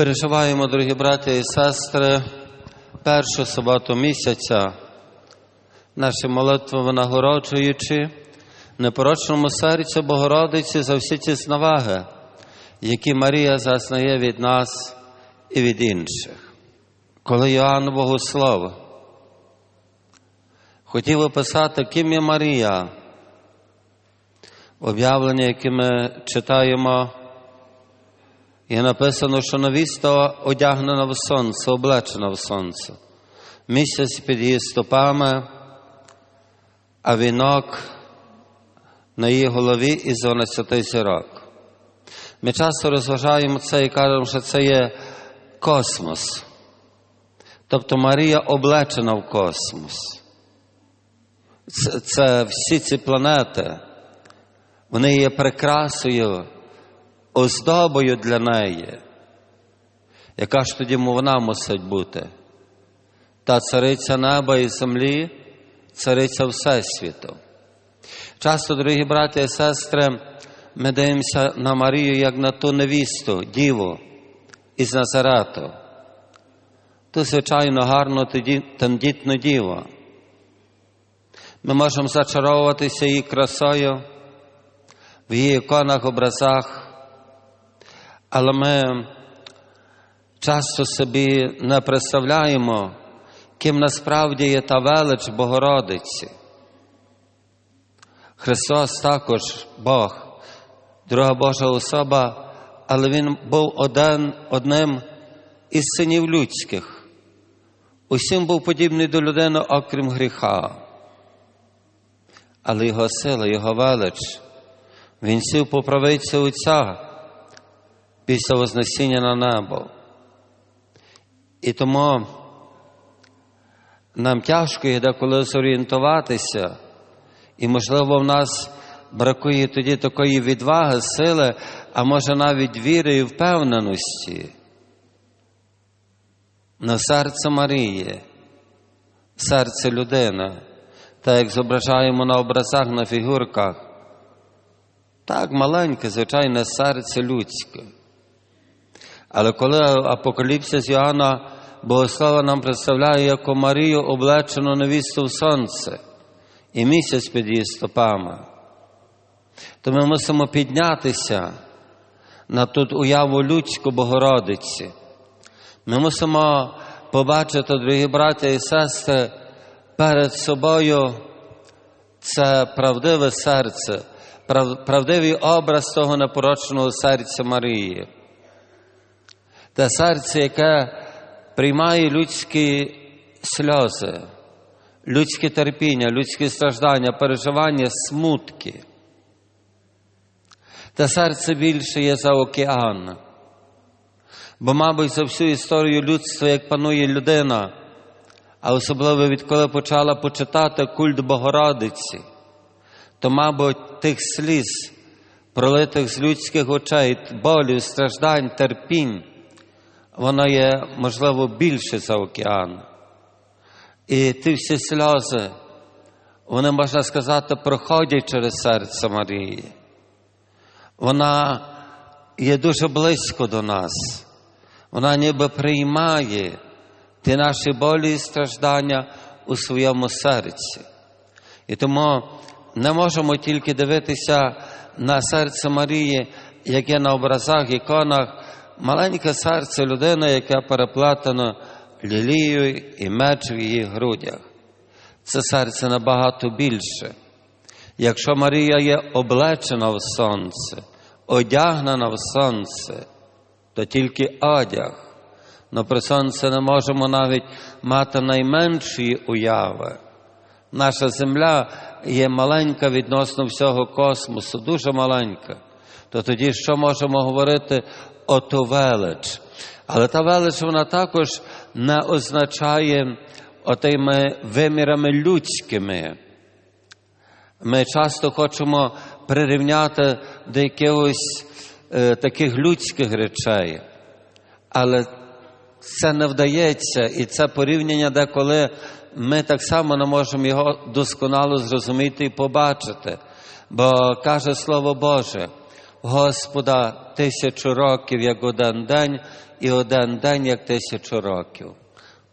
Переживаємо, дорогі браті і сестри, першу суботу місяця, наші молитви винагороджуючи непорочному серцю Богородиці за всі ці знаваги, які Марія зазнає від нас і від інших. Коли Йоанн Богослов хотів описати, ким є Марія, об'явлення, яке ми читаємо, є написано, що невіста одягнена в сонце, облечена в сонце. Місяць під її стопами, а вінок на її голові із 12 зірок. Ми часто розважаємо це і кажемо, що це є космос. Тобто Марія облечена в космос. Це, це всі ці планети, вони є прикрасою, оздобою для неї. Яка ж тоді вона мусить бути? Та цариця неба і землі, цариця Всесвіту. Часто, дорогі браті і сестри, ми дивимося на Марію як на ту невісту, діву із Назарету. Ту, звичайно, гарну тендітну діву. Ми можемо зачаровуватися її красою в її іконах, образах, але ми часто собі не представляємо, ким насправді є та велич Богородиці. Христос також Бог, друга Божа особа, але Він був один, одним із синів людських. Усім був подібний до людини, окрім гріха. Але Його сила, Його велич, Він сів по правиці Отця після Вознесіння на небо. І тому нам тяжко є деколи зорієнтуватися, і, можливо, в нас бракує тоді такої відваги, сили, а може навіть віри і впевненості на серце Марії, серце людини, так як зображаємо на образах, на фігурках. Так, маленьке, звичайне серце людське. Але коли Апокаліпсис Йоанна Богослава нам представляє як Марію облечену невісту в сонце і місяць під її стопами, то ми мусимо піднятися на тут уяву людську Богородиці. Ми мусимо побачити, дорогі браття і сестри, перед собою це правдиве серце, правдивий образ того непорочного серця Марії. Те серце, яке приймає людські сльози, людське терпіння, людські страждання, переживання, смутки. Те серце більше є за океан. Бо, мабуть, за всю історію людства, як панує людина, а особливо відколи почала почитати культ Богородиці, то, мабуть, тих сліз, пролитих з людських очей, болів, страждань, терпінь, воно є, можливо, більше за океан. І ті всі сльози, вони, можна сказати, проходять через серце Марії. Вона є дуже близько до нас. Вона ніби приймає ті наші болі і страждання у своєму серці. І тому не можемо тільки дивитися на серце Марії, яке на образах, іконах, маленьке серце людини, яке переплетено лілією і меч в її грудях. Це серце набагато більше. Якщо Марія є облечена в сонце, одягнена в сонце, то тільки одяг. Но про сонце не можемо навіть мати найменшої уяви. Наша земля є маленька відносно всього космосу, дуже маленька. То тоді що можемо говорити ото велич? Але та велич вона також не означає отими вимірами людськими. Ми часто хочемо прирівняти до якихось е, таких людських речей, але це не вдається, і це порівняння, деколи ми так само не можемо його досконало зрозуміти і побачити. Бо каже Слово Боже, Господа тисячу років, як один день, і один день, як тисячу років.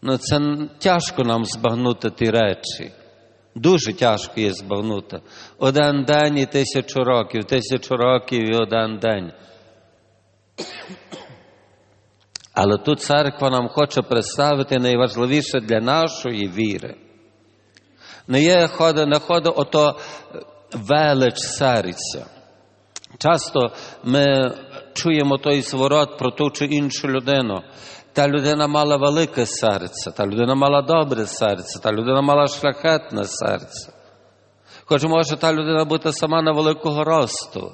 Ну, це тяжко нам збагнути ті речі. Дуже тяжко є збагнути. Один день і тисячу років, тисячу років і один день. Але тут церква нам хоче представити найважливіше для нашої віри. Не є хода, не хода ото велич серця. Часто ми чуємо той зворот про ту чи іншу людину. Та людина мала велике серце, та людина мала добре серце, та людина мала шляхетне серце. Хоч може та людина бути сама на великого росту,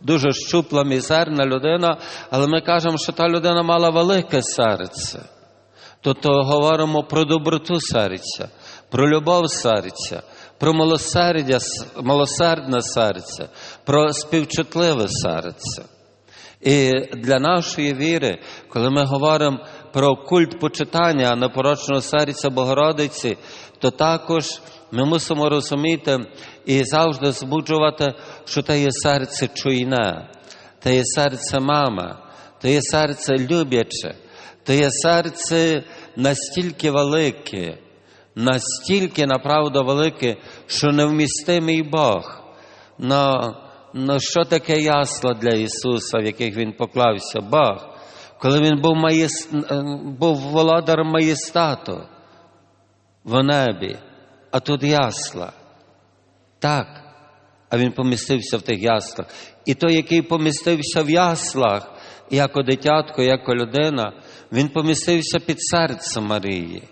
дуже щупла, мізерна людина, але ми кажемо, що та людина мала велике серце. Тобто говоримо про доброту серця, про любов серця, про милосердя, милосердне серце, про співчутливе серце. І для нашої віри, коли ми говоримо про культ почитання непорочного серця Богородиці, то також ми мусимо розуміти і завжди збуджувати, що те є серце чуйне, те є серце мами, те є серце любляче, те є серце настільки велике, настільки направду велике, що невмістимий Бог. Но, но що таке ясла для Ісуса, в яких Він поклався Бог? Коли Він був, маєс... був володарем маєстату в небі, а тут ясла. Так, а він помістився в тих яслах. І той, який помістився в яслах, як дитятко, як людина, він помістився під серце Марії.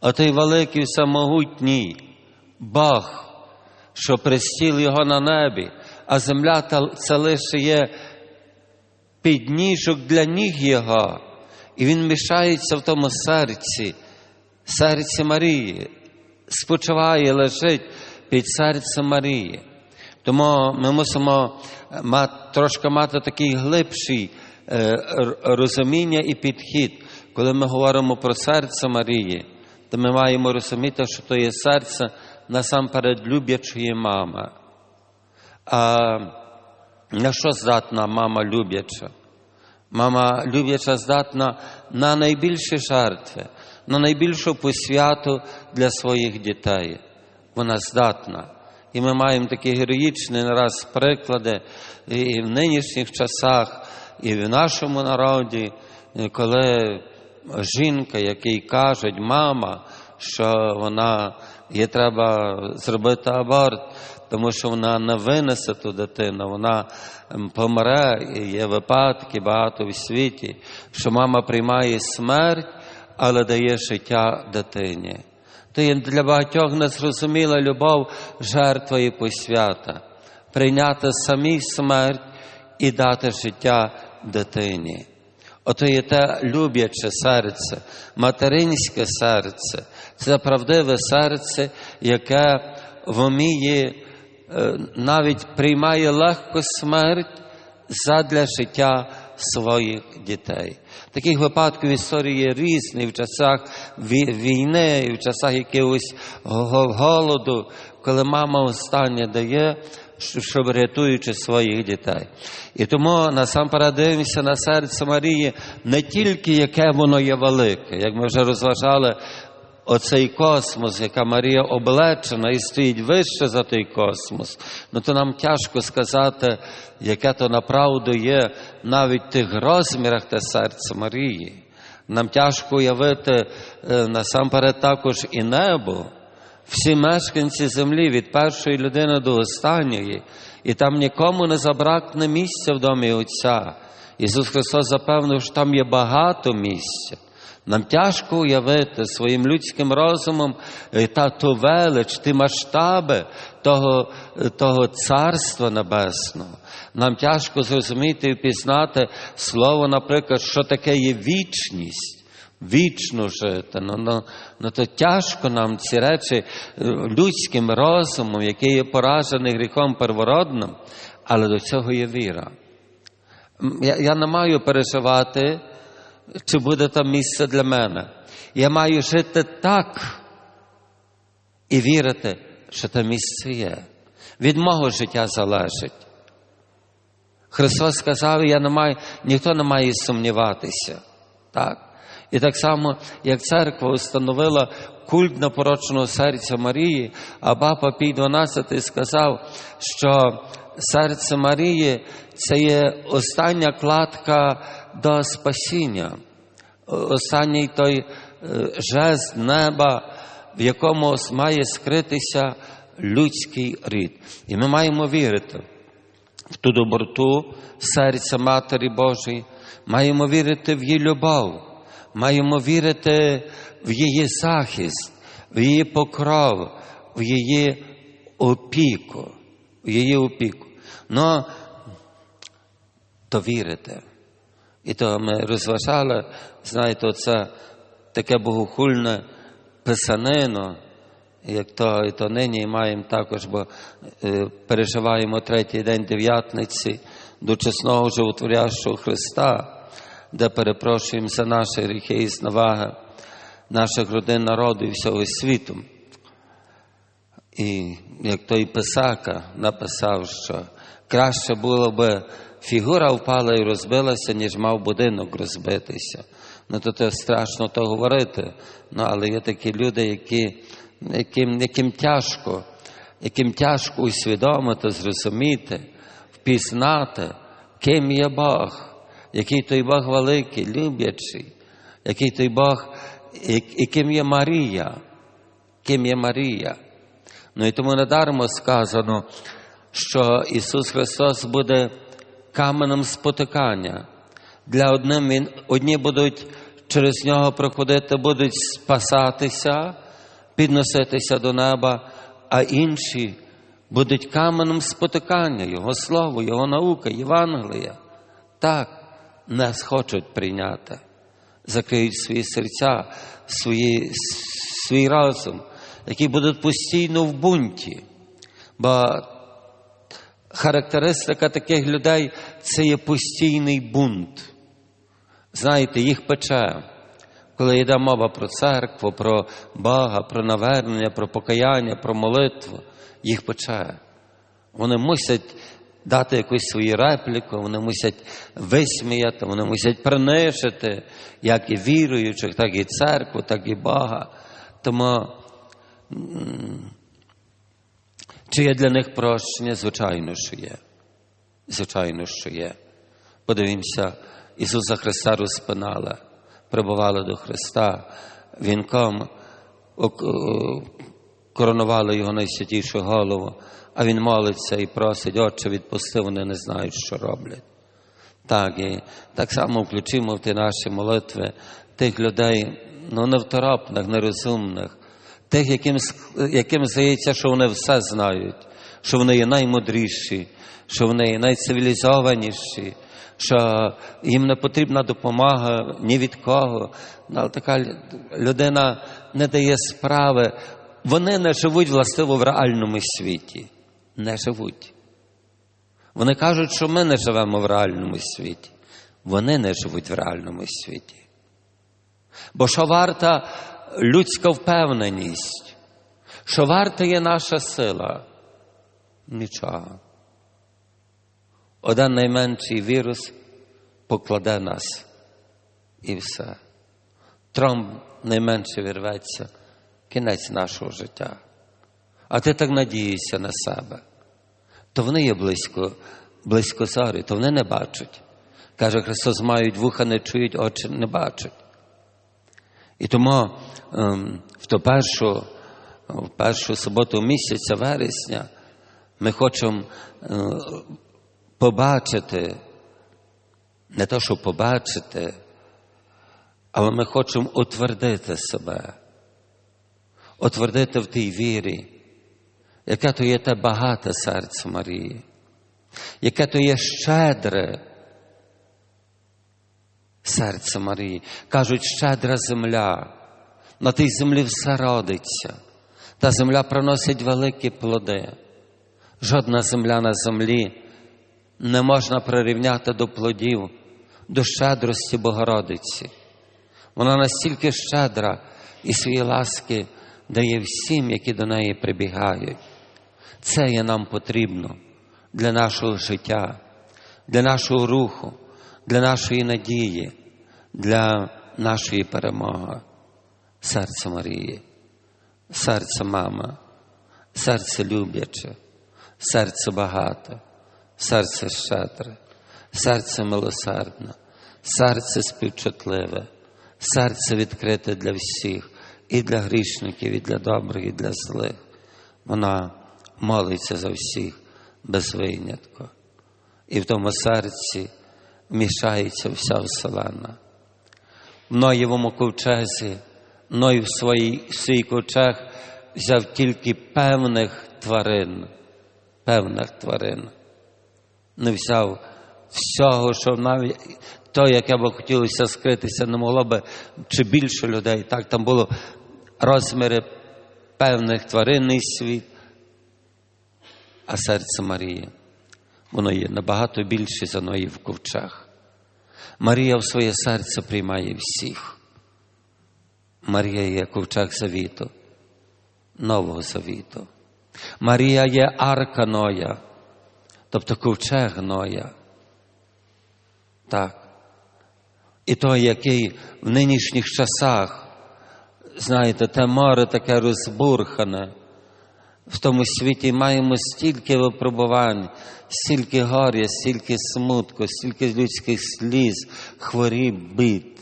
А той великий самогутній Бог, що пристіл його на небі, а земля це лише є підніжок для ніг Його, і Він мішається в тому серці, серці Марії, спочиває, лежить під серцем Марії. Тому ми мусимо мати, трошки мати такий глибший е, розуміння і підхід, коли ми говоримо про серце Марії, то ми маємо розуміти, що то є серце насамперед люблячої мами. А на що здатна мама любляча? Мама любляча здатна на найбільші жертви, на найбільшу посвяту для своїх дітей. Вона здатна. І ми маємо такі героїчні раз приклади і в нинішніх часах, і в нашому народі, коли жінка, якій кажуть, мама, що вона їй треба зробити аборт, тому що вона не винесе ту дитину, вона помре, і є випадки багато в світі, що мама приймає смерть, але дає життя дитині. То є для багатьох незрозуміла любов, жертва і посвята, прийняти самій смерть і дати життя дитині. Ото є те любляче серце, материнське серце, це правдиве серце, яке вміє, навіть приймає легко смерть задля життя своїх дітей. Таких випадків історії є різні в часах війни, і в часах якогось голоду, коли мама останнє дає, щоб рятуючи своїх дітей. І тому насамперед дивимося на серце Марії не тільки яке воно є велике, як ми вже розважали. Оцей космос, яка Марія облечена і стоїть вище за той космос, ну то нам тяжко сказати, яке то направду є навіть в тих розмірах те серце Марії. Нам тяжко уявити насамперед також і небо, всі мешканці землі від першої людини до останньої, і там нікому не забракне місця в домі Отця. Ісус Христос запевнив, що там є багато місця. Нам тяжко уявити своїм людським розумом та ту велич, ті масштаби того, того Царства Небесного. Нам тяжко зрозуміти і впізнати слово, наприклад, що таке є вічність, вічно жити. Ну, ну, ну то тяжко нам ці речі людським розумом, який є поражений гріхом первородним, але до цього є віра. Я, я не маю переживати чи буде там місце для мене. Я маю жити так і вірити, що там місце є. Від мого життя залежить. Христос сказав, я не маю, ніхто не має сумніватися. Так? І так само, як церква установила культ непорочного серця Марії, а папа Пій XII сказав, що серце Марії це є остання кладка до спасіння, останній той е, жест неба, в якому має скритися людський рід. І ми маємо вірити в ту доброту серця Матері Божої, маємо вірити в її любов, маємо вірити в її захист, в її покров, в її опіку, в її опіку. Но то вірите. І то ми розважали, знаєте, це таке богохульне писанино, як то і то нині маємо також, бо е, переживаємо третій день дев'ятниці до чесного животворящого Христа, де перепрошуємо за наші гріхи і зневаги наших родин народу і всього світу. І як той писака написав, що краще було би фігура впала і розбилася, ніж мав будинок розбитися. Ну то це страшно то говорити. Ну, але є такі люди, які, яким, яким тяжко, яким тяжко усвідомити, зрозуміти, впізнати, ким є Бог, який той Бог великий, люблячий, який той Бог, і ким є Марія, ким є Марія. Ну і тому недармо сказано, що Ісус Христос буде каменем спотикання. Для одним він, одні будуть через нього проходити, будуть спасатися, підноситися до неба, а інші будуть каменем спотикання, Його Слово, Його наука, Євангелія. Так не схочуть прийняти, закриють свої серця, свої, свій розум, які будуть постійно в бунті. Бо характеристика таких людей це є постійний бунт. Знаєте, їх пече. Коли йде мова про церкву, про Бога, про навернення, про покаяння, про молитву, їх пече. Вони мусять дати якусь свою репліку, вони мусять висміяти, вони мусять принишити як і віруючих, так і церкву, так і Бога. Тому чи є для них прощення? Звичайно, що є. Звичайно, що є. Подивімося, Ісуса Христа розпинали, прибували до Христа, вінком коронували Його найсвятішу голову, а Він молиться і просить, Отче, відпусти, вони не знають, що роблять. Так, і так само включимо в ті наші молитви тих людей, ну, невторопних, нерозумних, тих, яким, яким здається, що вони все знають, що вони є наймудріші, що вони є найцивілізованіші, що їм не потрібна допомога ні від кого. Але така людина не дає справи. Вони не живуть властиво в реальному світі. Не живуть. Вони кажуть, що ми не живемо в реальному світі. Вони не живуть в реальному світі. Бо що варта людська впевненість, що варта є наша сила? Нічого. Один найменший вірус покладе нас і все. Тромб найменше вірветься, кінець нашого життя. А ти так надієшся на себе. То вони є близько, близько зорі, то вони не бачать. Каже Христос, мають вуха, не чують, очі не бачать. І тому ем, в ту першу, в першу суботу місяця вересня ми хочемо е, побачити, не то, що побачити, але ми хочемо утвердити себе, утвердити в тій вірі, яке то є те багате серце Марії, яке то є щедре серце Марії. Кажуть, щедра земля. На тій землі все родиться. Та земля приносить великі плоди. Жодна земля на землі не можна прирівняти до плодів, до щедрості Богородиці. Вона настільки щедра і свої ласки дає всім, які до неї прибігають. Це є нам потрібно для нашого життя. для нашого руху, для нашої надії, для нашої перемоги. Серце Марії, серце мама, серце любляче, серце багате, серце щедре, серце милосердне, серце співчутливе, серце відкрите для всіх, і для грішників, і для добрих, і для злих. Вона молиться за всіх без винятку. І в тому серці вмішається вся вселена. В Ноєвому ковчезі, Ной в своїй, свій ковчег взяв тільки певних тварин, певних тварин. Не взяв всього, що навіть то, яке б хотілося скритися, не могло би чи більше людей. Так, там було розміри певних тваринний світ, а серце Марії, воно є набагато більше за Ної в ковчег. Марія в своє серце приймає всіх. Марія є ковчег завіту, Нового Завіту. Марія є арка Ноя, тобто ковчег Ноя. Так. І той, який в нинішніх часах, знаєте, те море таке розбурхане, в тому світі маємо стільки випробувань, стільки горя, стільки смутку, стільки людських сліз, хворіб, бит.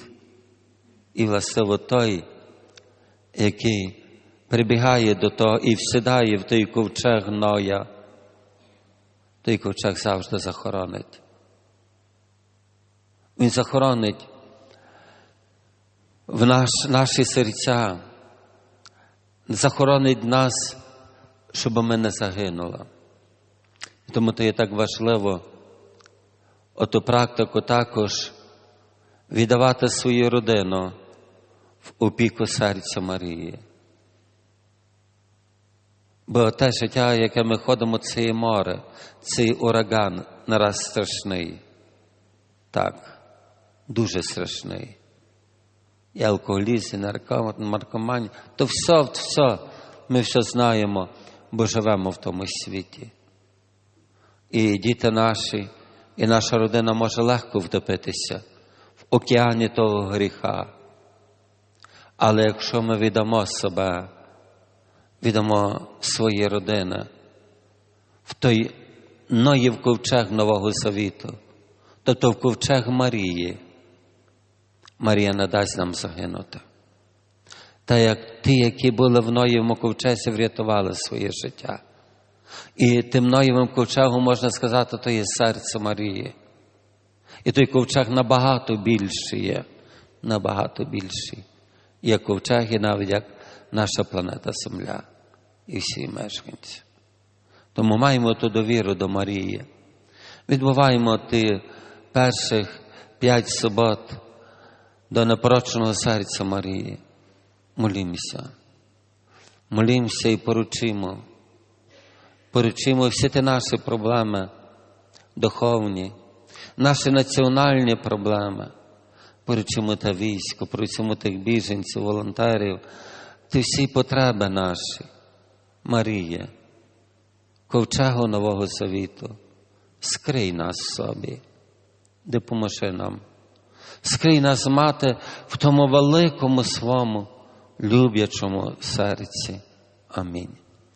І властиво той, який прибігає до того і всідає в той ковчег Ноя, той ковчег завжди захоронить. Він захоронить в наш, наші серця, захоронить нас, щоб ми не загинули. Тому то є так важливо оту практику також віддавати свою родину в опіку серця Марії. Бо те життя, яке ми ходимо, це є море, цей ураган нараз страшний. Так, дуже страшний. І алкоголізм, і наркоманія, то все, все, ми все знаємо, бо живемо в тому світі. І діти наші, і наша родина може легко втопитися в океані того гріха. Але якщо ми віддамо себе, віддамо свої родини в той Ноїв ковчег Нового Завіту, тобто в ковчег Марії, Марія не дасть нам загинути. Та як ті, які були в Ноєвому ковчезі, врятували своє життя. І тим Ноєвим ковчегом, можна сказати, то є серце Марії. І той ковчег набагато більший є, набагато більший. Є ковчеги навіть як наша планета Земля і всі мешканці. Тому маємо ту довіру до Марії. Відбуваємо ті перших п'ять субот до непорочного серця Марії. Молімося. Молімося і поручимо. Поручимо всі ті наші проблеми духовні, наші національні проблеми. Поручимо те військо, поручимо тих біженців, волонтерів, ті всі потреби наші. Марія, ковчегу Нового Завіту, скрий нас собі, допоможи нам. Скрий нас, мати, в тому великому своєму люблячому серці. Амінь.